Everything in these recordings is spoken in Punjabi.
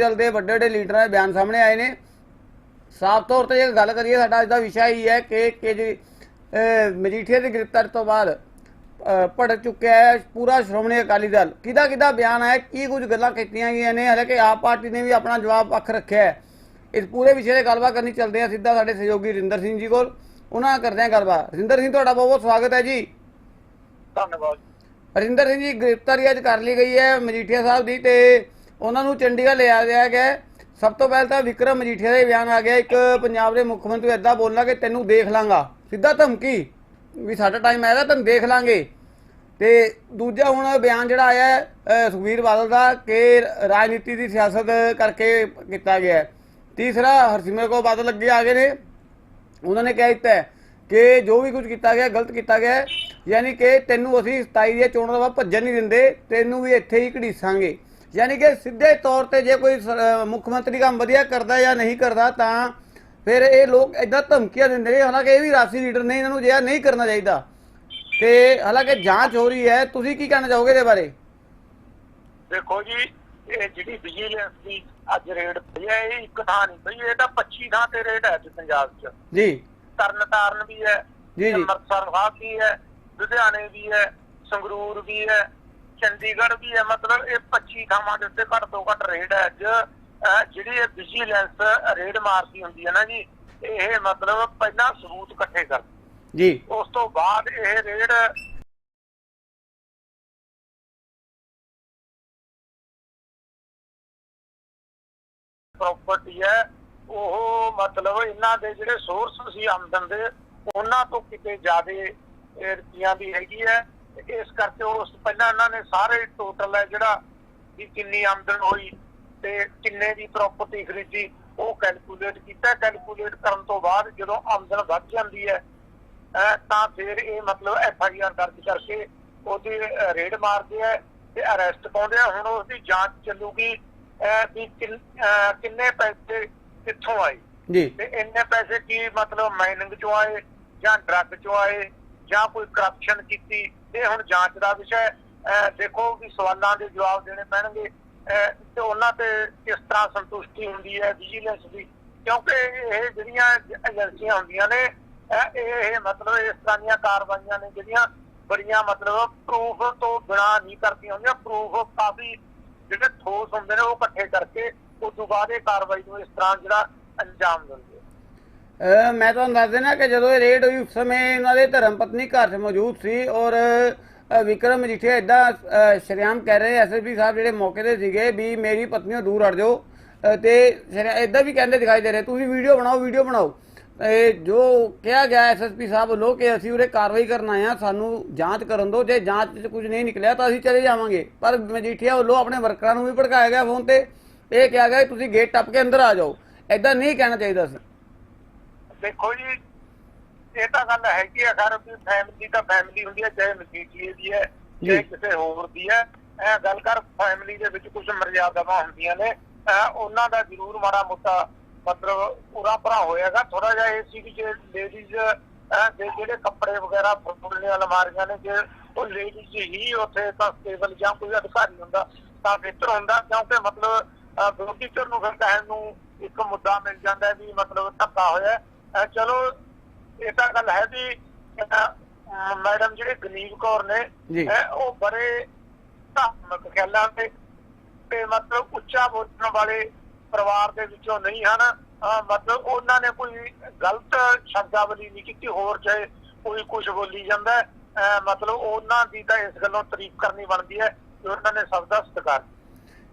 ਦਲ ਦੇ ਵੱਡੇ ਵੱਡੇ ਲੀਡਰਾਂ ਦੇ ਬਿਆਨ ਸਾਹਮਣੇ ਆਏ ਨੇ। ਸਾਫ਼ ਤੌਰ ਤੇ ਜੇ ਗੱਲ ਕਰੀਏ ਸਾਡਾ ਅੱਜ ਦਾ ਵਿਸ਼ਾ ਹੀ ਹੈ ਕਿ ਕਿ ਜੀ ਮਜੀਠੀਆ ਦੀ ਗ੍ਰਿਫਤਾਰੀ ਤੋਂ ਬਾਅਦ ਭੜਕ ਚੁੱਕਿਆ ਹੈ ਪੂਰਾ ਸ਼੍ਰੋਮਣੀ ਅਕਾਲੀ ਦਲ। ਕਿਹਦਾ ਕਿਹਦਾ ਬਿਆਨ ਹੈ ਕੀ ਕੁਝ ਗੱਲਾਂ ਕੀਤੀਆਂ ਗਈਆਂ ਨੇ ਹਾਲਾਂਕਿ ਆਪ ਪਾਰਟੀ ਨੇ ਵੀ ਆਪਣਾ ਜਵਾਬ ਪੱਖ ਰੱਖਿਆ ਹੈ। ਇਸ ਪੂਰੇ ਵਿਸ਼ੇ ਤੇ ਗੱਲਬਾਤ ਕਰਨੀ ਚੱਲਦੇ ਆ ਸਿੱਧਾ ਸਾਡੇ ਸਹਿਯੋਗੀ ਰਿੰਦਰ ਸਿੰਘ ਜੀ ਕੋਲ। ਉਹਨਾਂ ਨਾਲ ਕਰਦੇ ਆ ਗੱਲਬਾਤ। ਰਿੰਦਰ ਸਿੰਘ ਤੁਹਾਡਾ ਬਹੁਤ ਬਹੁਤ ਸਵਾਗਤ ਹੈ ਜੀ। ਧੰਨਵਾਦ। ਹਰਿੰਦਰ ਸਿੰਘ ਜੀ ਗ੍ਰਿਫਤਾਰੀ ਅੱਜ ਕਰ ਲਈ ਗਈ ਹੈ ਮਜੀਠੀਆ ਸਾਹਿਬ ਦੀ ਤੇ ਉਹਨਾਂ ਨੂੰ ਚੰਡੀਗੜ੍ਹ ਲਿਆ ਗਿਆ ਗਿਆ ਸਭ ਤੋਂ ਪਹਿਲਾਂ ਤਾਂ ਵਿਕਰਮ ਮਜੀਠੀਆ ਦਾ ਹੀ ਬਿਆਨ ਆ ਗਿਆ। ਇੱਕ ਪੰਜਾਬ ਦੇ ਮੁੱਖ ਮੰਤਰੀ ਏਦਾਂ ਬੋਲਣਾ ਕਿ ਤੈਨੂੰ ਦੇਖ ਲਾਂਗਾ। ਸਿੱਧਾ ਧਮਕੀ ਵੀ ਸਾਡਾ ਟਾਈਮ ਆਇਆ ਤੈਨੂੰ ਦੇਖ ਲਾਂਗੇ। ਤੇ ਦੂਜਾ ਹੁਣ ਬਿਆਨ ਜਿਹੜਾ ਆਇਆ ਹੈ, ਸੁਖਬੀਰ ਬਾਦਲ ਦਾ ਕਿ ਰਾਜਨੀਤੀ ਦੀ ਸਿਆਸਤ ਕਰਕੇ ਕੀਤਾ ਗਿਆ ਤੀਸਰਾ ਹਰਸਿਮਰਤ ਕੌਰ ਬਾਦਲ ਅੱਗੇ ਆ ਗਏ ਨੇ। ਉਹਨਾਂ ਨੇ ਕਹਿ ਦਿੱਤਾ ਕਿ ਜੋ ਵੀ ਕੁਝ ਕੀਤਾ ਗਿਆ ਗਲਤ ਕੀਤਾ ਗਿਆ ਯਾਨੀ ਕਿ ਤੈਨੂੰ ਅਸੀਂ 27 ਦੀਆਂ ਚੋਣਾਂ ਤੋਂ ਬਾਅਦ ਭੱਜਣ ਨਹੀਂ ਦਿੰਦੇ ਤੈਨੂੰ ਵੀ ਇੱਥੇ ਹੀ ਘੜੀਸਾਂਗੇ। ਯਾਨੀ ਕਿ ਸਿੱਧੇ ਤੌਰ ਤੇ ਜੇ ਕੋਈ ਮੁੱਖ ਮੰਤਰੀ ਕੰਮ ਵਧੀਆ ਕਰਦਾ ਜਾਂ ਨਹੀਂ ਕਰਦਾ ਤਾਂ ਫਿਰ ਇਹ ਲੋਕ ਇਦਾਂ ਧਮਕੀਆਂ ਦਿੰਦੇ ਨੇ ਹਾਲਾਂਕਿ ਇਹ ਵੀ ਰਾਸੀ ਲੀਡਰ ਨੇ ਇਹਨਾਂ ਨੂੰ ਜਿਹਾ ਨਹੀਂ ਕਰਨਾ ਚਾਹੀਦਾ। ਤੇ ਹਾਲਾਂਕਿ ਜਾਂਚ ਹੋ ਰਹੀ ਹੈ ਤੁਸੀਂ ਕੀ ਕਹਿਣਾ ਚਾਹੋਗੇ ਇਹਦੇ ਬਾਰੇ? ਦੇਖੋ ਜੀ ਇਹ ਜਿਹੜੀ ਵਿਜੀਲੈਂਸ ਦੀ ਅੱਜ ਰੇਡ ਪਈ ਹੈ ਇਹ ਇੱਕ ਥਾਂ ਨਹੀਂ ਪਈ ਇਹ ਤਾਂ 25 ਥਾਂ ਤੇ ਰੇਡ ਹੈ ਪੰਜਾਬ 'ਚ। ਜੀ। ਤਰਨਤਾਰਨ ਵੀ ਹੈ ਜੀ, ਜੀ। ਅੰਮ੍ਰਿਤਸਰ ਸਾਹਿਬ ਵੀ ਹੈ ਲੁਧਿਆਣੇ ਵੀ ਹੈ ਸੰਗਰੂਰ ਵੀ ਹੈ ਚੰਡੀਗੜ੍ਹ ਵੀ ਹੈ ਮਤਲਬ ਇਹ 25 ਥਾਵਾਂ ਦੇ ਉੱਤੇ ਘੱਟ ਤੋਂ ਘੱਟ ਰੇਡ ਹੈ ਅੱਜ। ਜਿਹੜੀ ਇਹ ਵਿਜੀਲੈਂਸ ਰੇਡ ਮਾਰਦੀ ਹੁੰਦੀ ਹੈ ਨਾ ਜੀ ਇਹ ਮਤਲਬ ਪਹਿਲਾਂ ਸਬੂਤ ਇਕੱਠੇ ਕਰ ਜੀ। ਉਸ ਤੋਂ ਬਾਅਦ ਇਹ ਰੇਡ ਪ੍ਰਾਪਰਟੀ ਹੈ ਉਹ ਮਤਲਬ ਇਹਨਾਂ ਦੇ ਜਿਹੜੇ ਸੋਰਸ ਸੀ ਆਮਦਨ ਦੇ ਉਹਨਾਂ ਤੋਂ ਕਿਤੇ ਜ਼ਿਆਦਾ ਰੁਪਈਆਂ ਦੀ ਹੈਗੀ ਹੈ। ਇਸ ਕਰਕੇ ਉਸ ਪਹਿਲਾਂ ਇਹਨਾਂ ਨੇ ਸਾਰੇ ਟੋਟਲ ਹੈ ਜਿਹੜਾ ਵੀ ਕਿੰਨੀ ਆਮਦਨ ਹੋਈ ਤੇ ਕਿੰਨੇ ਦੀ ਪ੍ਰਾਪਰਟੀ ਖਰੀਦੀ ਉਹ ਕੈਲਕੂਲੇਟ ਕੀਤਾ। ਕੈਲਕੂਲੇਟ ਕਰਨ ਤੋਂ ਬਾਅਦ ਜਦੋਂ ਆਮਦਨ ਵੱਧ ਜਾਂਦੀ ਹੈ ਤਾਂ ਫਿਰ ਇਹ ਮਤਲਬ ਐਫ ਆਈ ਆਰ ਦਰਜ ਕਰਕੇ ਉਹਦੀ ਰੇਡ ਮਾਰਦੇ ਆ ਤੇ ਅਰੈਸਟ ਪਾਉਂਦੇ ਆ। ਹੁਣ ਉਸ ਦੀ ਜਾਂਚ ਚੱਲੂਗੀ ਵੀ ਕਿੰਨੇ ਪੈਸੇ ਕਿੱਥੋਂ ਆਏ। ਜੀ। ਤੇ ਇੰਨੇ ਪੈਸੇ ਕੀ ਮਤਲਬ ਮਾਈਨਿੰਗ ਚੋਂ ਆਏ ਜਾਂ ਡਰੱਗ ਚੋਂ ਆਏ? ਜਾਂ ਕੋਈ ਕਰਪਸ਼ਨ ਕੀਤੀ, ਇਹ ਹੁਣ ਜਾਂਚ ਦਾ ਵਿਸ਼ਾ ਹੈ। ਦੇਖੋ ਵੀ ਸਵਾਲਾਂ ਦੇ ਜਵਾਬ ਦੇਣੇ ਪੈਣਗੇ। ਤੇ ਉਹਨਾਂ ਤੇ ਕਿਸ ਤਰ੍ਹਾਂ ਸੰਤੁਸ਼ਟੀ ਹੁੰਦੀ ਹੈ ਵਿਜੀਲੈਂਸ ਦੀ? ਕਿਉਂਕਿ ਇਹ ਜਿਹੜੀਆਂ ਏਜੰਸੀਆਂ ਹੁੰਦੀਆਂ ਨੇ ਇਹ ਮਤਲਬ ਇਸ ਤਰ੍ਹਾਂ ਦੀਆਂ ਕਾਰਵਾਈਆਂ ਨੇ ਜਿਹੜੀਆਂ ਬੜੀਆਂ ਮਤਲਬ ਪ੍ਰੂਫ ਤੋਂ ਬਿਨਾਂ ਨਹੀਂ ਕਰਦੀਆਂ ਹੁੰਦੀਆਂ। ਪ੍ਰੂਫ ਕਾਫੀ ਜਿਹੜੇ ਠੋਸ ਹੁੰਦੇ ਨੇ ਉਹ ਇਕੱਠੇ ਕਰਕੇ, ਉਸ ਤੋਂ ਬਾਅਦ ਇਹ ਕਾਰਵਾਈ ਨੂੰ ਇਸ ਤਰ੍ਹਾਂ ਜਿਹੜਾ ਅੰਜਾਮ ਦਿੰਦੇ ਮੈਂ ਤੁਹਾਨੂੰ ਦੱਸ ਦੇਣਾ ਕਿ ਜਦੋਂ ਇਹ ਰੇਡ ਹੋਈ ਉਸ ਸਮੇਂ ਇਹਨਾਂ ਦੇ ਧਰਮ ਪਤਨੀ ਘਰ 'ਚ ਮੌਜੂਦ ਸੀ ਔਰ ਵਿਕਰਮ ਮਜੀਠੀਆ ਇਦਾਂ ਸ਼ਰਿਆਮ ਕਹਿ ਰਹੇ ਐਸਐਸਪੀ ਸਾਹਿਬ ਜਿਹੜੇ ਮੌਕੇ ਤੇ ਸੀਗੇ ਵੀ ਮੇਰੀ ਪਤਨੀ ਪਤਨੀਓ ਦੂਰ ਹਟ ਜਾਓ। ਅਹ, ਤੇ ਇਦਾਂ ਵੀ ਕਹਿੰਦੇ ਦਿਖਾਈ ਦੇ ਰਹੇ ਤੁਸੀਂ ਵੀਡੀਓ ਬਣਾਓ ਵੀਡੀਓ ਬਣਾਓ। ਇਹ ਜੋ ਕਿਹਾ ਗਿਆ ਐਸਐਸਪੀ ਸਾਹਿਬ ਵੱਲੋਂ ਕਿ ਅਸੀਂ ਉਰੇ ਕਾਰਵਾਈ ਕਰਨ ਆਏ ਹਾਂ ਸਾਨੂੰ ਜਾਂਚ ਕਰਨ ਦਿਓ ਜੇ ਜਾਂਚ 'ਚ ਕੁਝ ਨਹੀਂ ਨਿਕਲਿਆ ਤਾਂ ਅਸੀਂ ਚਲੇ ਜਾਵਾਂਗੇ। ਪਰ ਮਜੀਠੀਆ ਵੱਲੋਂ ਆਪਣੇ ਵਰਕਰਾਂ ਨੂੰ ਵੀ ਭੜਕਾਇਆ ਗਿਆ ਫੋਨ ਤੇ ਇਹ ਕਿਹਾ ਗਿਆ ਕਿ ਤੁਸੀਂ ਗੇਟ ਟੱਪ ਕੇ ਅੰਦਰ ਆ ਜਾਓ। ਐਦਾਂ ਨਹੀਂ ਕਹਿਣਾ ਚਾਹੀਦਾ ਸੀ। ਦੇਖੋ ਜੀ ਇਹ ਤਾਂ ਗੱਲ ਹੈਗੀ ਆ ਸਰ ਵੀ ਫੈਮਿਲੀ ਤਾਂ ਫੈਮਿਲੀ ਹੁੰਦੀ ਹੈ ਚਾਹੇ ਮਜੀਠੀਏ ਦੀ ਹੈ ਚਾਹੇ ਜੀ। ਕਿਸੇ ਹੋਰ ਦੀ ਹੈ। ਇਹ ਗੱਲ ਕਰ ਫੈਮਿਲੀ ਦੇ ਵਿੱਚ ਕੁਝ ਮਰਜ਼ਾਦਾਵਾਂ ਹੁੰਦੀਆਂ ਨੇ ਉਹਨਾਂ ਦਾ ਜ਼ਰੂਰ ਮਾੜਾ ਮੋਟਾ ਮਤਲਬ ਪੂਰਾ ਭਰਾ ਹੋਏਗਾ ਥੋੜਾ ਜਿਹਾ ਇਹ ਸੀ ਕਿ ਜੇ ਲੇਡੀਜ਼ ਦੇ ਜਿਹੜੇ ਕੱਪੜੇ ਵਗੈਰਾ ਫੁੱਲਣੇ ਅਲਮਾਰੀਆਂ ਨੇ ਜੇ ਉਹ ਲੇਡੀਜ਼ ਹੀ ਉੱਥੇ ਕਨਸਟੇਬਲ ਜਾਂ ਕੋਈ ਅਧਿਕਾਰੀ ਹੁੰਦਾ ਤਾਂ ਬਿਹਤਰ ਹੁੰਦਾ ਕਿਉਂਕਿ ਮਤਲਬ ਬ੍ਰੋਟੀਚਰ ਨੂੰ ਫਿਰ ਕਹਿਣ ਨੂੰ ਇੱਕ ਮੁੱਦਾ ਮਿਲ ਜਾਂਦਾ ਵੀ ਮਤਲਬ ਧੱਕਾ ਹੋਇਆ। ਚਲੋ ਇਹ ਤਾਂ ਗੱਲ ਹੈ ਵੀ ਮੈਡਮ ਜਿਹੜੇ ਗਨੀਵ ਕੌਰ ਨੇ ਉਹ ਬੜੇ ਧਾਰਮਿਕ ਖਿਆਲਾਂ ਤੇ ਤੇ ਮਤਲਬ ਉੱਚਾ ਬੋਲਣ ਵਾਲੇ ਪਰਿਵਾਰ ਦੇ ਵਿੱਚੋਂ ਨਹੀਂ ਹਨ। ਮਤਲਬ ਉਹਨਾਂ ਨੇ ਕੋਈ ਗਲਤ ਸ਼ਬਦਾਵਲੀ ਨਹੀਂ ਕੀਤੀ ਹੋਰ ਚਾਹੇ ਕੋਈ ਕੁਝ ਬੋਲੀ ਜਾਂਦਾ ਮਤਲਬ ਉਹਨਾਂ ਦੀ ਤਾਂ ਇਸ ਗੱਲੋਂ ਤਾਰੀਫ ਕਰਨੀ ਬਣਦੀ ਹੈ ਕਿ ਉਹਨਾਂ ਨੇ ਸਭ ਦਾ ਸਤਿਕਾਰ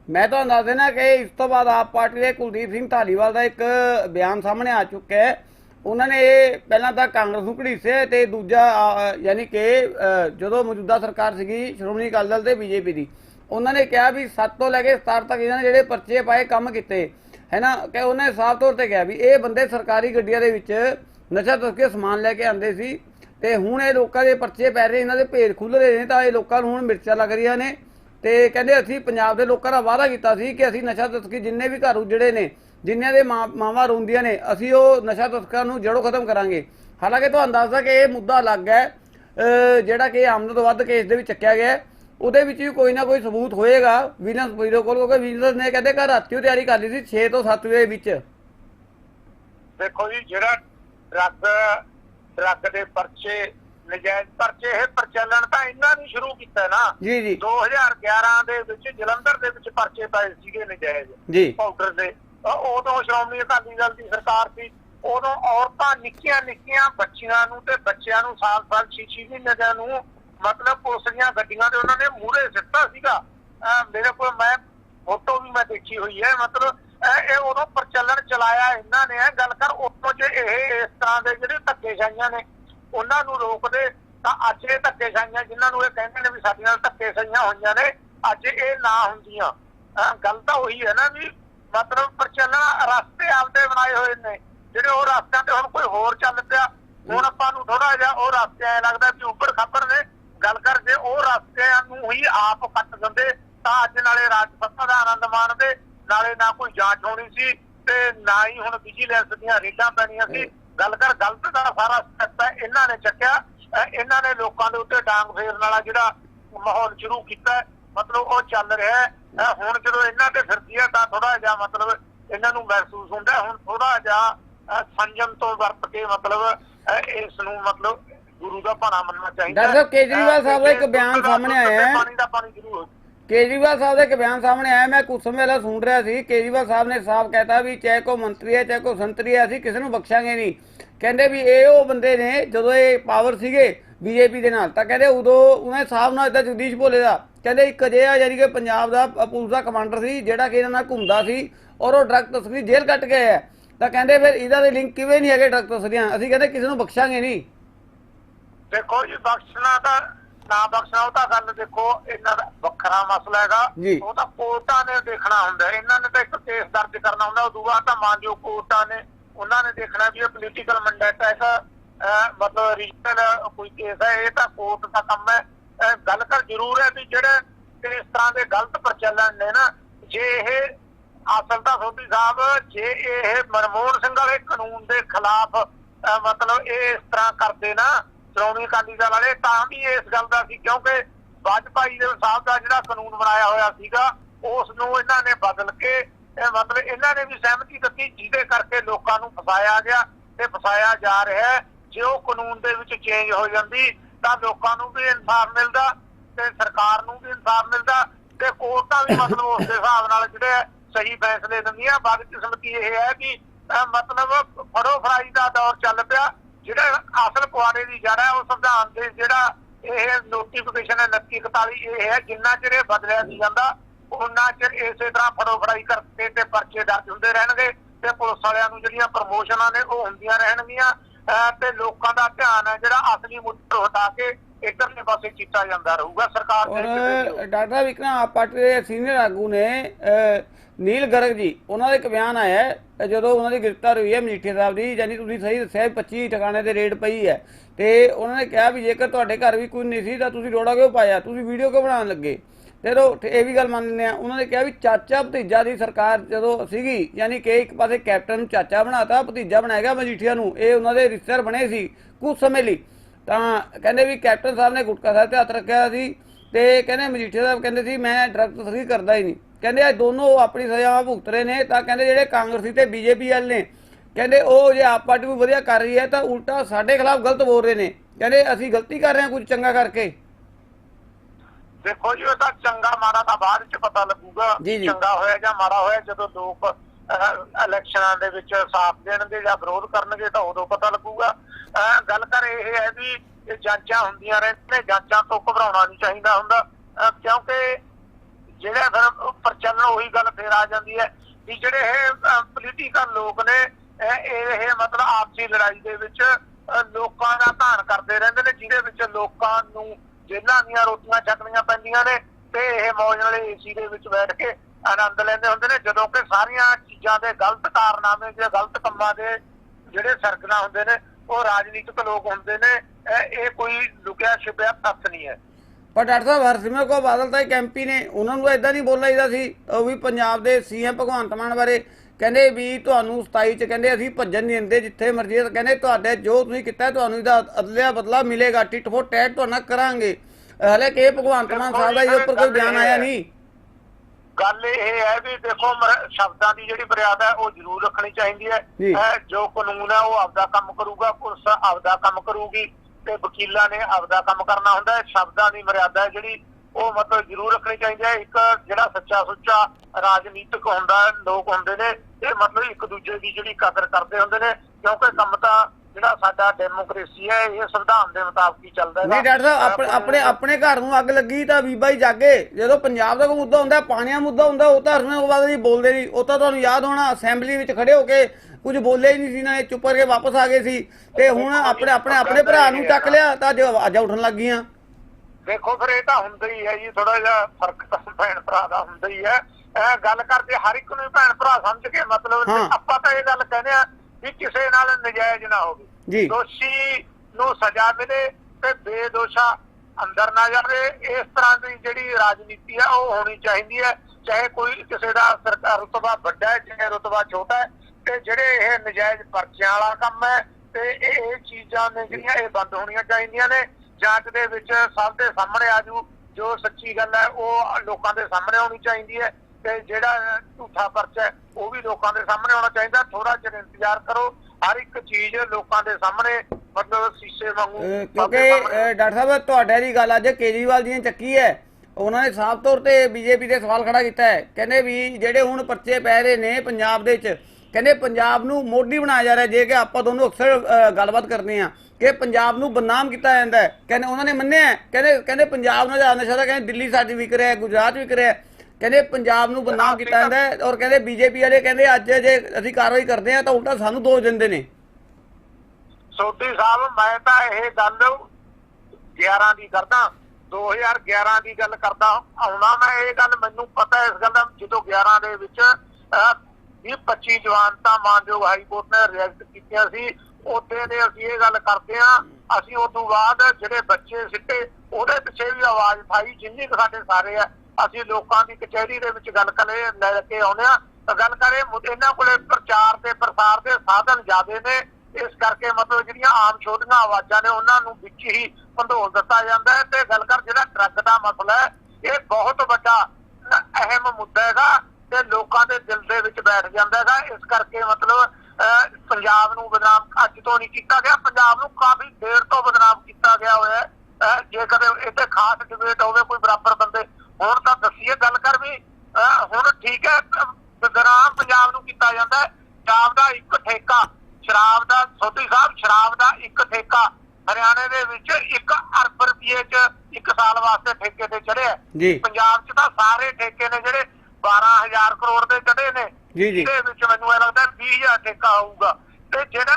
ਮੈਂ ਤੁਹਾਨੂੰ ਦੱਸ ਦੇਣਾ ਕਿ ਇਸ ਤੋਂ ਬਾਅਦ ਆਪ ਪਾਰਟੀ ਦੇ ਕੁਲਦੀਪ ਸਿੰਘ ਧਾਲੀਵਾਲ ਦਾ ਇੱਕ ਬਿਆਨ ਸਾਹਮਣੇ ਆ ਚੁੱਕਾ ਹੈ। ਉਹਨਾਂ ਨੇ ਇਹ ਪਹਿਲਾਂ ਤਾਂ ਕਾਂਗਰਸ ਨੂੰ ਘੜੀਸੇ ਤੇ ਦੂਜਾ ਯਾਨੀ ਕਿ ਜਦੋਂ ਮੌਜੂਦਾ ਸਰਕਾਰ ਸੀਗੀ ਸ਼੍ਰੋਮਣੀ ਅਕਾਲੀ ਦਲ ਤੇ ਬੀਜੇਪੀ ਦੀ, ਉਹਨਾਂ ਨੇ ਕਿਹਾ ਵੀ 7 ਤੋਂ ਲੈ ਕੇ 17 ਤੱਕ ਇਹਨਾਂ ਨੇ ਜਿਹੜੇ ਪਰਚੇ ਪਾਏ ਕੰਮ ਕੀਤੇ ਹੈ ਨਾ ਕਿ ਉਹਨੇ ਸਾਫ਼ ਤੌਰ ਤੇ ਕਿਹਾ ਵੀ ਇਹ ਬੰਦੇ ਸਰਕਾਰੀ ਗੱਡੀਆਂ ਦੇ ਵਿੱਚ ਨਸ਼ਾ ਤਸਕਰ ਸਮਾਨ ਲੈ ਕੇ ਆਉਂਦੇ ਸੀ ਤੇ ਹੁਣ ਇਹ ਲੋਕਾਂ ਦੇ ਪਰਚੇ ਪੈ ਰਹੇ, ਇਹਨਾਂ ਦੇ ਭੇਦ ਖੁੱਲ ਰਹੇ ਨੇ ਤਾਂ ਇਹ ਲੋਕਾਂ ਨੂੰ ਹੁਣ ਮਿਰਚਾਂ ਲੱਗ ਰਹੀਆਂ ਨੇ ਤੇ ਕਹਿੰਦੇ ਅਸੀਂ ਪੰਜਾਬ ਦੇ ਲੋਕਾਂ ਦਾ ਵਾਅਦਾ ਕੀਤਾ ਸੀ ਕਿ ਅਸੀਂ ਨਸ਼ਾ ਤਸਕੀ ਜਿੰਨੇ ਵੀ ਘਰ ਉਜੜੇ ਨੇ ਜਿੰਨਿਆਂ ਦੇ ਮਾਵਾਂ ਰੋਂਦੀਆਂ ਨੇ ਅਸੀਂ ਉਹ ਨਸ਼ਾ ਤਸਕਰਾਂ ਨੂੰ ਜੜੋਂ ਖਤਮ ਕਰਾਂਗੇ। ਹਾਲਾਂਕਿ ਤੁਹਾਨੂੰ ਦੱਸਦਾ ਕਿ ਇਹ ਮੁੱਦਾ ਅਲੱਗ ਹੈ ਜਿਹੜਾ ਕਿ ਆਮਦ ਤੋਂ ਵੱਧ ਕੇਸ ਦੇ ਵਿੱਚ ਚੱਕਿਆ ਗਿਆ। ਉਹਦੇ ਵਿੱਚ ਵੀ ਕੋਈ ਨਾ ਕੋਈ ਸਬੂਤ ਹੋਏਗਾ ਵਿਜੀਲੈਂਸ ਬਿਊਰੋ ਕੋਲ ਕਿਉਂਕਿ ਵਿਜੀਲੈਂਸ ਨੇ ਕਹਿੰਦੇ ਕਿ ਰਾਤੀ ਉਹ ਤਿਆਰੀ ਕਰ ਲਈ ਸੀ 6 ਤੋਂ 7 ਵਜੇ ਵਿੱਚ। ਦੇਖੋ ਜੀ ਜਿਹੜਾ ਡਰੱਗ ਡਰੱਗ ਦੇ ਪਰਚੇ ਨਜਾਇਜ਼ ਪਰਚੇ ਇਹ ਪ੍ਰਚਲਨ ਤਾਂ ਇਹਨਾਂ ਨੇ ਸ਼ੁਰੂ ਕੀਤਾ ਨਾ। ਜੀ ਜੀ। 2011 ਦੇ ਵਿੱਚ ਜਲੰਧਰ ਦੇ ਵਿੱਚ ਪਰਚੇ ਪਏ ਸੀਗੇ ਨਜਾਇਜ਼। ਜੀ। ਪਾਊਡਰ ਦੇ। ਉਦੋਂ ਸ਼੍ਰੋਮਣੀ ਅਕਾਲੀ ਦਲ ਦੀ ਸਰਕਾਰ ਸੀ। ਉਦੋਂ ਔਰਤਾਂ ਨਿੱਕੀਆਂ ਨਿੱਕੀਆਂ ਬੱਚੀਆਂ ਨੂੰ ਤੇ ਬੱਚਿਆਂ ਨੂੰ ਸਾਲ ਸਾਲ ਛੇ ਛੇ ਮਹੀਨਿਆਂ ਨੂੰ ਮਤਲਬ ਪੁਲਿਸ ਗੱਡੀਆਂ ਤੇ ਉਹਨਾਂ ਨੇ ਮੂਹਰੇ ਸਿੱਟਾ ਸੀਗਾ। ਮੇਰੇ ਕੋਲ ਮੈਂ ਫੋਟੋ ਵੀ ਮੈਂ ਦੇਖੀ ਹੋਈ ਹੈ। ਮਤਲਬ ਇਹ ਉਦੋਂ ਪ੍ਰਚਲਨ ਚਲਾਇਆ ਇਹਨਾਂ ਨੇ। ਗੱਲ ਕਰ, ਉਦੋਂ ਜੇ ਇਹ ਇਸ ਤਰ੍ਹਾਂ ਦੇ ਜਿਹੜੇ ਧੱਕੇਸ਼ਾਹੀਆਂ ਨੇ, ਉਹਨਾਂ ਨੂੰ ਰੋਕਦੇ, ਤਾਂ ਅੱਜ ਇਹ ਧੱਕੇਸ਼ਾਹੀਆਂ ਜਿਨ੍ਹਾਂ ਨੂੰ ਇਹ ਕਹਿੰਦੇ ਨੇ ਵੀ ਸਾਡੇ ਨਾਲ ਧੱਕੇਸ਼ਾਹੀਆਂ ਹੋਈਆਂ ਨੇ, ਅੱਜ ਇਹ ਨਾ ਹੁੰਦੀਆਂ। ਗੱਲ ਤਾਂ ਉਹੀ ਹੈ ਨਾ ਵੀ ਮਤਲਬ ਪ੍ਰਚਲਨ ਰਸਤੇ ਆਪਦੇ ਬਣਾਏ ਹੋਏ ਨੇ। ਜਿਹੜੇ ਉਹ ਰਸਤਿਆਂ ਤੇ ਹੁਣ ਕੋਈ ਹੋਰ ਚੱਲ ਪਿਆ, ਹੁਣ ਆਪਾਂ ਨੂੰ ਥੋੜਾ ਜਿਹਾ ਉਹ ਰਸਤੇ ਐ ਲੱਗਦਾ ਵੀ ਉੱਪਰ ਖੱਬਰ ਨੇ। ਗੱਲ ਕਰ ਜੇ ਉਹ ਰਸਤਿਆਂ ਨੂੰ ਹੀ ਆਪ ਕੱਟ ਦਿੰਦੇ, ਤਾਂ ਅੱਜ ਨਾਲੇ ਰਾਜ ਸਭਾ ਦਾ ਆਨੰਦ ਮਾਣਦੇ। ਨਾਲੇ ਨਾ ਕੋਈ ਜਾਂਚ ਹੋਣੀ ਸੀ ਤੇ ਨਾ ਹੀ ਹੁਣ ਵਿਜੀਲੈਂਸ ਦੀਆਂ ਰੇਡਾਂ ਪੈਣੀਆਂ ਸੀ। ਗੱਲ ਕਰ, ਗਲਤ ਦਾ ਸਾਰਾ ਸਟੈਪ ਇਹਨਾਂ ਨੇ ਚੱਕਿਆ। ਇਹਨਾਂ ਨੇ ਲੋਕਾਂ ਦੇ ਉੱਤੇ ਡਾਂਗ ਫੇਰਨ ਵਾਲਾ ਜਿਹੜਾ ਮਾਹੌਲ ਸ਼ੁਰੂ ਕੀਤਾ। ਮਤਲਬ ਉਹ ਚੱਲ ਰਿਹਾ ਹੈ। ਹੁਣ ਜਦੋਂ ਇਹਨਾਂ ਤੇ ਫਿਰਦੀ ਹੈ ਤਾਂ ਥੋੜਾ ਜਿਹਾ ਮਤਲਬ ਇਹਨਾਂ ਨੂੰ ਮਹਿਸੂਸ ਹੁੰਦਾ ਹੁਣ ਥੋੜਾ ਜਿਹਾ ਸੰਜਮ ਤੋਂ ਵਰਤ ਕੇ ਮਤਲਬ ਇਸ ਨੂੰ ਮਤਲਬ ਗੁਰੂ ਦਾ ਭਾਣਾ ਮੰਨਣਾ ਚਾਹੀਦਾ ਡਾਕਟਰ ਕੇਜਰੀਵਾਲ ਸਾਹਿਬ ਦਾ ਇੱਕ ਬਿਆਨ ਸਾਹਮਣੇ ਆਇਆ ਹੈ। ਪਾਣੀ ਦਾ ਪਾਣੀ ਜ਼ਰੂਰ ਹੋ ਕੇਜਰੀਵਾਲ ਸਾਹਿਬ ਦਾ ਇੱਕ ਬਿਆਨ ਸਾਹਮਣੇ ਆਇਆ ਮੈਂ ਕੁਝ ਸਮੇਂ ਪਹਿਲਾਂ ਸੁਣ ਰਿਹਾ ਸੀ। ਕੇਜਰੀਵਾਲ ਸਾਹਿਬ ਨੇ ਸਾਫ਼ ਕਹਿਤਾ ਵੀ ਚਾਹੇ ਕੋ ਮੰਤਰੀ ਹੈ ਚਾਹੇ ਕੋ ਸੰਤਰੀ ਹੈ ਅਸੀਂ ਕਿਸੇ ਨੂੰ ਬਖਸ਼ਾਂਗੇ ਨਹੀਂ। ਕਹਿੰਦੇ ਵੀ ਇਹ ਉਹ ਬੰਦੇ ਨੇ ਜਦੋਂ ਇਹ ਪਾਵਰ ਸੀਗੇ ਬੀਜੇਪੀ ਦੇ ਨਾਲ। ਤਾਂ ਕਹਿੰਦੇ ਉਦੋਂ ਉਹਨੇ ਸਾਹਬ ਨਾਲ ਇਦਾਂ ਜਗਦੀਸ਼ ਭੋਲੇ ਦਾ। ਕਹਿੰਦੇ ਇੱਕ ਅਜਿਹਾ ਯਾਨੀ ਕਿ ਪੰਜਾਬ ਦਾ ਪੁਲਿਸ ਦਾ ਕਮਾਂਡਰ ਸੀ ਜਿਹੜਾ ਕਿ ਇਹਨਾਂ ਨਾਲ ਘੁੰਮਦਾ ਸੀ ਔਰ ਉਹ ਡਰੱਗ ਤਸਕਰੀ ਜੇਲ੍ਹ ਕੱਟ ਕੇ ਆਇਆ। ਤਾਂ ਕਹਿੰਦੇ ਫਿਰ ਇਹਦਾ ਦੇ ਲਿੰਕ ਕਿਵੇਂ ਨਹੀਂ ਹੈਗੇ ਡਰੱਗ ਤਸਕਰੀਆਂ? ਅਸੀਂ ਕਹਿੰਦੇ ਕਿਸੇ ਨੂੰ ਬਖਸ਼ਾਂਗੇ ਨਹੀਂ। ਦੇਖੋ ਜੀ ਬਖਸ਼ਣਾ ਤਾਂ ਨਾ ਬਖਸ਼ਣਾ ਉਹ ਤਾਂ ਗੱਲ ਦੇਖੋ ਇਹਨਾਂ ਦਾ ਵੱਖਰਾ ਮਸਲਾ ਹੈਗਾ। ਉਹ ਤਾਂ ਕੋਰਟਾਂ ਨੇ ਦੇਖਣਾ ਹੁੰਦਾ ਹੈ। ਇਹਨਾਂ ਨੇ ਤਾਂ ਇੱਕ ਕੇਸ ਦਰਜ ਕਰਨਾ ਹੁੰਦਾ ਉਦੋਂ ਬਾਅਦ ਤਾਂ ਮਾਨਯੋਗ ਕੋਰਟਾਂ ਨੇ। ਉਹਨਾਂ ਨੇ ਦੇਖਣਾ ਵੀ ਇਹ ਪੋਲੀਟੀਕਲ ਮੰਡੇਟ ਹੈ ਮਤਲਬ ਰੀਜਨਲ ਕੋਈ ਕੇਸ ਹੈ, ਇਹ ਤਾਂ ਕੋਰਟ ਦਾ ਕੰਮ ਹੈ। ਗੱਲ ਕਰ ਜ਼ਰੂਰ ਹੈ ਵੀ ਜਿਹੜੇ ਇਸ ਤਰ੍ਹਾਂ ਦੇ ਗਲਤ ਪ੍ਰਚਲਨ ਨੇ ਨਾ, ਜੇ ਇਹ ਅਸਲ ਸੋਢੀ ਸਾਹਿਬ, ਜੇ ਇਹ ਮਨਮੋਹਨ ਸਿੰਘ ਵਾਲੇ ਕਾਨੂੰਨ ਦੇ ਖਿਲਾਫ ਮਤਲਬ ਇਹ ਇਸ ਤਰ੍ਹਾਂ ਕਰਦੇ ਨਾ, ਸ਼੍ਰੋਮਣੀ ਅਕਾਲੀ ਦਲ ਵਾਲੇ, ਤਾਂ ਵੀ ਇਸ ਗੱਲ ਦਾ ਸੀ, ਕਿਉਂਕਿ ਵਾਜਪਾਈ ਦੇ ਸਾਹਿਬ ਦਾ ਜਿਹੜਾ ਕਾਨੂੰਨ ਬਣਾਇਆ ਹੋਇਆ ਸੀਗਾ, ਉਸ ਨੂੰ ਇਹਨਾਂ ਨੇ ਬਦਲ ਕੇ ਮਤਲਬ ਇਹਨਾਂ ਨੇ ਵੀ ਸਹਿਮਤੀ ਦਿੱਤੀ, ਜਿਹਦੇ ਕਰਕੇ ਲੋਕਾਂ ਨੂੰ ਫਸਾਇਆ ਗਿਆ, ਤੇ ਫਸਾਇਆ ਜਾ ਰਿਹਾ ਹੈ। ਜੇ ਉਹ ਕਾਨੂੰਨ ਦੇ ਵਿੱਚ ਚੇਂਜ ਹੋ ਜਾਂਦੀ, ਤਾਂ ਲੋਕਾਂ ਨੂੰ ਵੀ ਇਨਸਾਫ ਮਿਲਦਾ ਤੇ ਸਰਕਾਰ ਨੂੰ ਵੀ ਇਨਸਾਫ ਮਿਲਦਾ ਤੇ ਕੋਰਟਾਂ ਵੀ ਮਤਲਬ ਉਸ ਦੇ ਹਿਸਾਬ ਨਾਲ ਜਿਹੜੇ ਸਹੀ ਫੈਸਲੇ ਦਿੰਦੀਆਂ। ਬਦਕਿਸਮਤੀ ਇਹ ਹੈ ਕਿ ਮਤਲਬ ਫੜੋ ਫੜਾਈ ਦਾ ਦੌਰ ਚੱਲ ਪਿਆ। ਜਿਹੜਾ ਅਸਲ ਕੁਆਰੇ ਦੀ ਜੜ ਹੈ, ਉਹ ਸੰਵਿਧਾਨ ਦੇ ਜਿਹੜਾ ਇਹ ਨੋਟੀਫਿਕੇਸ਼ਨ ਹੈ 2941 ਇਹ ਹੈ ਜਿੰਨਾ ਚਿਰ ਇਹ ਬਦਲਿਆ ਨਹੀਂ ਜਾਂਦਾ ਉਹਨਾਂ ਚਿਰ ਇਸੇ ਤਰ੍ਹਾਂ ਫੜੋ ਫੜਾਈ ਕਰਕੇ ਤੇ ਪਰਚੇ ਦਰਜ ਹੁੰਦੇ ਰਹਿਣਗੇ ਤੇ ਪੁਲਿਸ ਵਾਲਿਆਂ ਨੂੰ ਜਿਹੜੀਆਂ ਪ੍ਰਮੋਸ਼ਨਾਂ ਨੇ, ਉਹ ਹੁੰਦੀਆਂ ਰਹਿਣਗੀਆਂ। ਤੇ ਲੋਕਾਂ ਦਾ ਧਿਆਨ ਹੈ ਜਿਹੜਾ ਅਸਲੀ ਮੁੱਦੇ ਹਟਾ ਕੇ ਇਧਰਲੇ ਪਾਸੇ ਕੀਤਾ ਜਾਂਦਾ ਰਹੂਗਾ ਸਰਕਾਰ ਦੇ। ਡਾਕਟਰ ਵਿਕਰਮ ਪਾਰਟੀ ਦੇ ਸੀਨੀਅਰ ਆਗੂ ਨੇ ਨੀਲ ਗਰਗ ਜੀ ਉਹਨਾਂ ਦਾ ਇੱਕ ਬਿਆਨ ਆਇਆ ਹੈ, ਜਦੋਂ ਉਹਨਾਂ ਦੀ ਗ੍ਰਿਫਤਾਰ ਹੋਈ ਹੈ ਮਜੀਠੀਆ ਸਾਹਿਬ ਦੀ ਯਾਨੀ ਤੁਸੀਂ ਸਹੀ ਦੱਸਿਆ ਵੀ 25 ਟਿਕਾਣੇ ਤੇ ਰੇਡ ਪਈ ਹੈ। ਤੇ ਉਹਨਾਂ ਨੇ ਕਿਹਾ ਵੀ ਜੇਕਰ ਤੁਹਾਡੇ ਘਰ ਵੀ ਕੋਈ ਨਹੀਂ ਸੀ ਤਾਂ ਤੁਸੀਂ ਰੋੜਾ ਕਿਉਂ ਪਾਇਆ? ਤੁਸੀਂ ਵੀਡੀਓ ਕਿਉਂ ਬਣਾਉਣ ਲੱਗੇ? ਤੇ ਉਹ ਤੇ ਇਹ ਵੀ ਗੱਲ ਮੰਨ ਲੈਂਦੇ ਆ ਉਹਨਾਂ ਨੇ ਕਿਹਾ ਵੀ ਚਾਚਾ ਭਤੀਜਾ ਦੀ ਸਰਕਾਰ ਜਦੋਂ ਸੀਗੀ, ਯਾਨੀ ਕਿ ਇੱਕ ਪਾਸੇ ਕੈਪਟਨ ਨੂੰ ਚਾਚਾ ਬਣਾਤਾ, ਭਤੀਜਾ ਬਣਾਇਆ ਗਿਆ ਮਜੀਠੀਆ ਨੂੰ, ਇਹ ਉਹਨਾਂ ਦੇ ਰਿਸ਼ਤੇਦਾਰ ਬਣੇ ਸੀ ਕੁਝ ਸਮੇਂ ਲਈ। ਤਾਂ ਕਹਿੰਦੇ ਵੀ ਕੈਪਟਨ ਸਾਹਿਬ ਨੇ ਗੁਟਕਾ ਸਾਹਿਬ ਤੇ ਹੱਥ ਰੱਖਿਆ ਸੀ ਤੇ ਕਹਿੰਦੇ ਮਜੀਠੀਆ ਸਾਹਿਬ ਕਹਿੰਦੇ ਸੀ, ਮੈਂ ਡਰੱਗ ਤਸਕਰੀ ਕਰਦਾ ਹੀ ਨਹੀਂ। ਕਹਿੰਦੇ ਇਹ ਦੋਨੋਂ ਆਪਣੀ ਸਜ਼ਾ ਭੁਗਤ ਰਹੇ ਨੇ, ਤਾਂ ਕਹਿੰਦੇ ਜਿਹੜੇ ਕਾਂਗਰਸੀ ਤੇ ਬੀਜੇਪੀ ਵਾਲੇ ਨੇ, ਕਹਿੰਦੇ ਉਹ ਜੇ ਆਪ ਪਾਰਟੀ ਨੂੰ ਵਧੀਆ ਕਰ ਰਹੀ ਹੈ, ਤਾਂ ਉਲਟਾ ਸਾਡੇ ਖਿਲਾਫ ਗਲਤ ਬੋਲ ਰਹੇ ਨੇ। ਕਹਿੰਦੇ ਅਸੀਂ ਗਲਤੀ ਕਰ ਰਹੇ ਹਾਂ ਕੁਝ ਚੰਗਾ ਕਰਕੇ। ਦੇਖੋ ਜੀ ਉਹ ਤਾਂ ਚੰਗਾ ਮਾੜਾ ਤਾਂ ਬਾਅਦ ਚ ਪਤਾ ਲੱਗੂਗਾ। ਚੰਗਾ ਹੋਇਆ ਜਾਂ ਮਾੜਾ ਹੋਇਆ ਜਦੋਂ ਲੋਕ ਇਲੈਕਸ਼ਨਾਂ ਦੇ ਵਿੱਚ ਸਾਥ ਦੇਣਗੇ ਜਾਂ ਵਿਰੋਧ ਕਰਨਗੇ ਤਾਂ ਉਦੋਂ ਪਤਾ ਲੱਗੂਗਾ ਗੱਲ ਕਰ ਇਹ ਹੈ ਵੀ ਇਹ ਜਾਂਚਾਂ ਹੁੰਦੀਆਂ ਰਹਿੰਦੀਆਂ ਨੇ ਜਾਂਚਾਂ ਤੋਂ ਘਬਰਾਉਣਾ ਨਹੀਂ ਚਾਹੀਦਾ ਹੁੰਦਾ ਕਿਉਂਕਿ ਜਿਹੜਾ ਫਿਰ ਪ੍ਰਚਲਨ ਉਹੀ ਗੱਲ ਫੇਰ ਆ ਜਾਂਦੀ ਹੈ ਵੀ ਜਿਹੜੇ ਇਹ ਪੋਲੀਟੀਕਲ ਲੋਕ ਨੇ ਇਹ ਮਤਲਬ ਆਪਸੀ ਲੜਾਈ ਦੇ ਵਿੱਚ ਲੋਕਾਂ ਦਾ ਧਾਨ ਕਰਦੇ ਰਹਿੰਦੇ ਨੇ ਜਿਹਦੇ ਵਿੱਚ ਲੋਕਾਂ ਨੂੰ ਜੇਲ੍ਹਾਂ ਦੀਆਂ ਰੋਟੀਆਂ ਛਕਣੀਆਂ ਪੈਂਦੀਆਂ ਨੇ ਤੇ ਇਹ ਮੌਜ ਨਾਲ ਏਸੀ ਦੇ ਵਿੱਚ ਬੈਠ ਕੇ ਆਨੰਦ ਲੈਂਦੇ ਹੁੰਦੇ ਨੇ, ਜਦੋਂ ਕਿ ਸਾਰੀਆਂ ਚੀਜ਼ਾਂ ਦੇ ਗਲਤ ਕਾਰਨਾਮੇ ਜਾਂ ਗਲਤ ਕੰਮਾਂ ਦੇ ਜਿਹੜੇ ਸਰਗਨਾ ਹੁੰਦੇ ਨੇ, ਉਹ ਰਾਜਨੀਤਿਕ ਲੋਕ ਹੁੰਦੇ ਨੇ, ਇਹ- ਕੋਈ ਲੁਕਿਆ ਛੁਪਿਆ ਤੱਥ ਨਹੀਂ ਹੈ। ਪਰ ਡਾਕਟਰ ਸਾਹਿਬ, ਹਰਸਿਮਰਤ ਕੌਰ ਬਾਦਲ ਤਾਂ ਇੱਕ ਐਮਪੀ ਨੇ, ਉਹਨਾਂ ਨੂੰ ਇਦਾਂ ਨਹੀਂ ਬੋਲਣਾ ਚਾਹੀਦਾ ਸੀ, ਉਹ ਵੀ ਪੰਜਾਬ ਦੇ ਸੀਐਮ ਭਗਵੰਤ ਮਾਨ ਬਾਰੇ ਕਹਿੰਦੇ ਵੀ ਤੁਹਾਨੂੰ 27 ਚ ਕਹਿੰਦੇ ਅਸੀਂ ਭੱਜਣ ਨਹੀਂ ਦਿੰਦੇ ਜਿੱਥੇ ਮਰਜ਼ੀ ਕਹਿੰਦੇ ਤੁਹਾਡੇ ਜੋ ਤੁਸੀਂ ਕੀਤਾ ਤੁਹਾਨੂੰ ਇਹਦਾ ਅਦਲਿਆ ਬਦਲਾ ਮਿਲੇਗਾ। ਟਿਟ ਫੋਰ ਟੈਟ ਤੁਹਾਨੂੰ ਕਰਾਂਗੇ। ਹਲੇ ਕਿ ਭਗਵੰਤ ਮਾਨ ਸਾਹਿਬ ਦਾ ਇਹਦੇ ਉੱਪਰ ਕੋਈ ਬਿਆਨ ਆਇਆ ਨਹੀਂ? ਗੱਲ ਇਹ ਹੈ ਵੀ ਦੇਖੋ ਸ਼ਬਦਾਂ ਦੀ ਜਿਹੜੀ ਮਰਿਆਦਾ ਹੈ ਉਹ ਜ਼ਰੂਰ ਰੱਖਣੀ ਚਾਹੀਦੀ ਹੈ। ਜੀ। ਇਹ ਜੋ ਕਾਨੂੰਨ ਹੈ ਉਹ ਆਪਦਾ ਕੰਮ ਕਰੂਗਾ ਪੁਲਿਸ ਆਪਦਾ ਕੰਮ ਕਰੂਗੀ ਤੇ ਵਕੀਲਾਂ ਨੇ ਆਪਦਾ ਕੰਮ ਕਰਨਾ ਹੁੰਦਾ ਹੈ। ਸ਼ਬਦਾਂ ਦੀ ਮਰਿਆਦਾ ਜਿਹੜੀ ਉਹ ਮਤਲਬ ਜ਼ਰੂਰ ਰੱਖਣੀ ਚਾਹੀਦੀ ਹੈ। ਇੱਕ ਜਿਹੜਾ ਸੱਚਾ ਸੁੱਚਾ ਰਾਜਨੀਤਿਕ ਹੁੰਦਾ ਲੋਕ ਹੁੰਦੇ ਨੇ ਇਹ ਮਤਲਬ ਇੱਕ ਦੂਜੇ ਦੀ ਜਿਹੜੀ ਕਦਰ ਕਰਦੇ ਹੁੰਦੇ ਨੇ ਕਿਉਂਕਿ ਕੰਮ ਤਾਂ ਜਿਹੜਾ ਸਾਡਾ ਡੈਮੋਕ੍ਰੇਸੀ ਹੈ ਇਹ ਸੰਵਿਧਾਨ ਦੇ ਮੁਤਾਬਕ ਹੀ ਚੱਲਦਾ ਹੈ ਨਹੀਂ ਡਾਕਟਰ ਸਾਹਿਬ ਆਪਣੇ ਆਪਣੇ ਘਰ ਨੂੰ ਅੱਗ ਲੱਗੀ ਤਾਂ ਬੀਬਾ ਹੀ ਜਾਗੇ। ਜਦੋਂ ਪੰਜਾਬ ਦਾ ਕੋਈ ਮੁੱਦਾ ਹੁੰਦਾ ਪਾਣੀਆਂ ਮੁੱਦਾ ਹੁੰਦਾ ਉਹ ਤਾਂ ਹਰਨੇ ਬਾਅਦ ਜੀ ਬੋਲਦੇ ਨਹੀਂ। ਉਹ ਤਾਂ ਤੁਹਾਨੂੰ ਯਾਦ ਹੋਣਾ ਅਸੈਂਬਲੀ ਵਿੱਚ ਖੜੇ ਹੋ ਕੇ ਕੁਝ ਬੋਲੇ ਹੀ ਨਹੀਂ ਸੀ ਨਾ ਚੁੱਪ ਕਰਕੇ ਵਾਪਸ ਆ ਗਏ ਸੀ। ਤੇ ਹੁਣ ਆਪਣੇ ਆਪਣੇ ਆਪਣੇ ਭਰਾ ਨੂੰ ਚੱਕ ਲਿਆ ਤਾਂ ਅੱਜ ਆਵਾਜ਼ਾਂ ਉੱਠਣ ਲੱਗ ਗਈਆਂ। ਦੇਖੋ ਫਿਰ ਇਹ ਤਾਂ ਹੁੰਦਾ ਹੀ ਹੈ ਜੀ ਥੋੜਾ ਜਿਹਾ ਫ਼ਰਕ ਤਾਂ ਭੈਣ ਭਰਾ ਦਾ ਹੁੰਦਾ ਹੀ ਹੈ। ਇਹ ਗੱਲ ਕਰਦੇ ਹਰ ਇੱਕ ਨੂੰ ਭੈਣ ਭਰਾ ਸਮਝ ਕੇ ਮਤਲਬ। ਆਪਾਂ ਤਾਂ ਇਹ ਗੱਲ ਕਹਿੰਦੇ ਆ ਵੀ ਕਿਸੇ ਨਾਲ ਨਜਾਇਜ਼ ਨਾ ਹੋਵੇ। ਜੀ। ਦੋਸ਼ੀ ਨੂੰ ਸਜ਼ਾ ਮਿਲੇ ਤੇ ਬੇਦੋਸ਼ਾ ਅੰਦਰ ਨਾ ਜਾਵੇ। ਇਸ ਤਰ੍ਹਾਂ ਦੀ ਜਿਹੜੀ ਰਾਜਨੀਤੀ ਹੈ ਉਹ ਹੋਣੀ ਚਾਹੀਦੀ ਹੈ। ਚਾਹੇ ਕੋਈ ਕਿਸੇ ਦਾ ਸਰਕਾਰ ਰੁਤਬਾ ਵੱਡਾ ਹੈ ਚਾਹੇ ਰੁਤਬਾ ਛੋਟਾ ਹੈ ਤੇ ਜਿਹੜੇ ਇਹ ਨਜਾਇਜ਼ ਪਰਚਿਆਂ ਵਾਲਾ ਕੰਮ ਹੈ ਤੇ ਇਹ ਚੀਜ਼ਾਂ ਨੇ ਜਿਹੜੀਆਂ ਇਹ ਬੰਦ ਹੋਣੀਆਂ ਚਾਹੀਦੀਆਂ ਨੇ। ਜਾਂਚ ਦੇ ਵਿੱਚ ਸਭ ਦੇ ਸਾਹਮਣੇ ਆਜੂ ਜੋ ਸੱਚੀ ਗੱਲ ਹੈ ਉਹ ਲੋਕਾਂ ਦੇ ਸਾਹਮਣੇ ਆਉਣੀ ਚਾਹੀਦੀ ਹੈ ਤੇ ਜਿਹੜਾ ਝੂਠਾ ਪਰਚਾ ਉਹ ਵੀ ਲੋਕਾਂ ਦੇ ਸਾਹਮਣੇ ਆਉਣਾ ਚਾਹੀਦਾ। ਥੋੜਾ ਜਿਹਾ ਇੰਤਜ਼ਾਰ ਕਰੋ। ਹਰ ਇੱਕ ਚੀਜ਼ ਲੋਕਾਂ ਦੇ ਸਾਹਮਣੇ ਮਤਲਬ ਸ਼ੀਸ਼ੇ ਵਾਂਗੂ ਕਿਉਂਕਿ ਦੇ ਡਾਕਟਰ ਸਾਹਿਬ ਤੁਹਾਡੇ ਦੀ ਗੱਲ ਅੱਜ ਕੇਜਰੀਵਾਲ ਜੀ ਨੇ ਚੱਕੀ ਹੈ। ਉਹਨਾਂ ਨੇ ਸਾਫ਼ ਤੌਰ ਤੇ ਬੀਜੇਪੀ ਤੇ ਸਵਾਲ ਖੜਾ ਕੀਤਾ ਹੈ। ਕਹਿੰਦੇ ਵੀ ਜਿਹੜੇ ਹੁਣ ਪਰਚੇ ਪੈ ਰਹੇ ਨੇ ਪੰਜਾਬ ਦੇ ਵਿੱਚ ਕਹਿੰਦੇ ਪੰਜਾਬ ਨੂੰ ਮੋਢੀ ਬਣਾਇਆ ਜਾ ਰਿਹਾ, ਜੇ ਕਿ ਆਪਾਂ ਦੋਨੋਂ ਅਕਸਰ ਗੱਲਬਾਤ ਕਰਦੇ ਆ, ਕਿ ਪੰਜਾਬ ਨੂੰ ਬਦਨਾਮ ਕੀਤਾ ਜਾਂਦਾ ਹੈ। ਕਹਿੰਦੇ ਉਹਨਾਂ ਨੇ ਮੰਨਿਆ ਕਹਿੰਦੇ ਕਹਿੰਦੇ ਪੰਜਾਬ ਨਾਲ ਜ਼ਿਆਦਾ ਨਸ਼ਾ ਕਹਿੰਦੇ ਦਿੱਲੀ ਸਾਡੀ ਵਿਕ ਰਿਹਾ ਗੁਜਰਾਤ ਵਿਕ ਰਿਹਾ ਕਹਿੰਦੇ ਪੰਜਾਬ ਨੂੰ ਬਦਨਾਮ ਕੀਤਾ ਜਾਂਦਾ ਹੈ ਔਰ ਕਹਿੰਦੇ ਬੀਜੇਪੀ ਵਾਲੇ ਕਹਿੰਦੇ ਅੱਜ ਜੇ ਅਸੀਂ ਕਾਰਵਾਈ ਕਰਦੇ ਆ ਤਾਂ ਉਲਟਾ ਸਾਨੂੰ ਦੋਸ਼ ਦਿੰਦੇ ਨੇ। ਸੋਢੀ ਸਾਹਿਬ, ਮੈਂ ਤਾਂ ਇਹ ਗੱਲ 11 ਦੀ ਕਰਦਾ 2011 ਦੀ ਗੱਲ ਕਰਦਾ, ਆਉਣਾ ਮੈਂ ਇਹ ਗੱਲ, ਮੈਨੂੰ ਪਤਾ ਇਸ ਗੱਲ ਦਾ, ਜਦੋਂ 11 ਦੇ ਵਿੱਚ ਅਹ, ਵੀਹ 25 ਜਵਾਨ ਤਾਂ ਮਾਨਯੋਗ ਹਾਈ ਕੋਰਟ ਨੇ ਰਿਐਕਟ ਕੀਤੀਆਂ ਸੀ। ਉੱਥੇ ਦੇ ਅਸੀਂ ਇਹ ਗੱਲ ਕਰਦੇ ਆ ਅਸੀਂ ਉਸ ਤੋਂ ਬਾਅਦ ਜਿਹੜੇ ਬੱਚੇ ਸਿੱਟੇ ਉਹਦੇ ਪਿੱਛੇ ਵੀ ਆਵਾਜ਼ ਉਠਾਈ ਜਿੰਨੀ ਕੁ ਸਾਡੇ ਸਾਰੇ ਆ ਅਸੀਂ ਲੋਕਾਂ ਦੀ ਕਚਹਿਰੀ ਦੇ ਵਿੱਚ ਗੱਲ ਕਰੇ ਲੈ ਕੇ ਆਉਂਦੇ ਆ ਗੱਲ ਕਰੇ ਇਹਨਾਂ ਕੋਲੇ ਪ੍ਰਚਾਰ ਤੇ ਪ੍ਰਸਾਰ ਦੇ ਸਾਧਨ ਜ਼ਿਆਦੇ ਨੇ। ਇਸ ਕਰਕੇ ਮਤਲਬ ਜਿਹੜੀਆਂ ਆਮ ਛੋਟੀਆਂ ਆਵਾਜ਼ਾਂ ਨੇ ਉਹਨਾਂ ਨੂੰ ਵਿੱਚ ਹੀ ਭੰਡੋਲ ਦਿੱਤਾ ਜਾਂਦਾ ਹੈ। ਤੇ ਗੱਲ ਕਰ ਜਿਹੜਾ ਡਰੱਗ ਦਾ ਮਸਲਾ ਹੈ ਇਹ ਬਹੁਤ ਵੱਡਾ ਅਹਿਮ ਮੁੱਦਾ ਹੈਗਾ। ਤੇ ਲੋਕਾਂ ਦੇ ਦਿਲ ਦੇ ਵਿੱਚ ਬੈਠ ਜਾਂਦਾ ਹੈਗਾ। ਇਸ ਕਰਕੇ ਮਤਲਬ ਪੰਜਾਬ ਨੂੰ ਬਦਨਾਮ ਅੱਜ ਤੋਂ ਨਹੀਂ ਕੀਤਾ ਗਿਆ। ਪੰਜਾਬ ਨੂੰ ਕਾਫੀ ਦੇਰ ਤੋਂ ਬਦਨਾਮ ਕੀਤਾ ਗਿਆ ਹੋਇਆ ਹੈ। ਜੇ ਕਦੇ ਇੱਥੇ ਖਾਸ ਡਿਬੇਟ ਹੋਵੇ ਕੋਈ ਬਰਾਬਰ ਬੰਦੇ ਹੁਣ ਤਾਂ ਦੱਸੀਏ ਗੱਲ ਕਰ ਵੀ ਹੁਣ ਠੀਕ ਹੈ ਬਦਨਾਮ ਪੰਜਾਬ ਨੂੰ ਕੀਤਾ ਜਾਂਦਾ ਹੈ। ਸ਼ਰਾਬ ਦਾ ਇੱਕ ਠੇਕਾ ਸ਼ਰਾਬ ਦਾ ਸੋਢੀ ਸਾਹਿਬ ਸ਼ਰਾਬ ਦਾ ਇੱਕ ਠੇਕਾ ਹਰਿਆਣੇ ਦੇ ਵਿੱਚ 1 ਅਰਬ ਰੁਪਏ ਚ ਇੱਕ ਸਾਲ ਵਾਸਤੇ ਠੇਕੇ ਤੇ ਚੜਿਆ। ਪੰਜਾਬ 'ਚ ਤਾਂ ਸਾਰੇ ਠੇਕੇ ਨੇ ਜਿਹੜੇ 12000 ਕਰੋੜ ਦੇ ਚੜੇ ਨੇ। ਜੀ, ਜੀ। ਇਹਦੇ ਵਿੱਚ ਮੈਨੂੰ ਇਹ ਲੱਗਦਾ 20000 ਠੇਕਾ ਹੋਊਗਾ ਤੇ ਜਿਹੜਾ